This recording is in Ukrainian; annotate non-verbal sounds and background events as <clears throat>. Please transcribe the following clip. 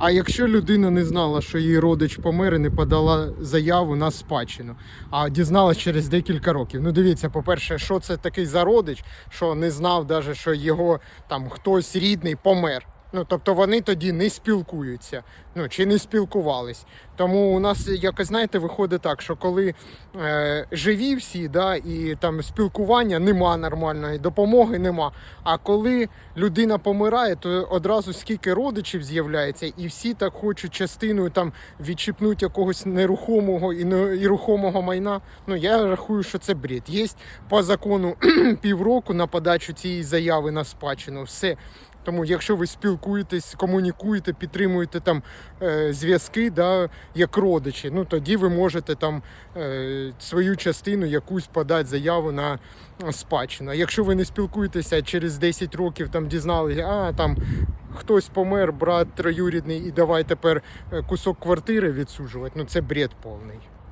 А якщо людина не знала, що її родич помер і не подала заяву на спадщину, а дізналась через декілька років. Ну дивіться, по-перше, що це такий за родич, що не знав даже, що його там хтось рідний помер. Ну, тобто вони тоді не спілкуються, ну чи не спілкувались. Тому у нас якось знаєте, виходить так, що коли е, живі всі, да, і там спілкування нема нормальної, допомоги нема. А коли людина помирає, то одразу скільки родичів з'являється, і всі так хочуть частиною там відчіпнути якогось нерухомого і, і рухомого майна. Ну я рахую, що це бред. Є по закону <clears throat> півроку на подачу цієї заяви на спадщину. Все. Тому, якщо ви спілкуєтесь, комунікуєте, підтримуєте там е, зв'язки, да, як родичі, ну тоді ви можете там е, свою частину якусь подати заяву на спадщину. А якщо ви не спілкуєтеся через 10 років, там дізналися, а там хтось помер, брат троюрідний, і давай тепер е, кусок квартири відсуджувати, ну це бред повний.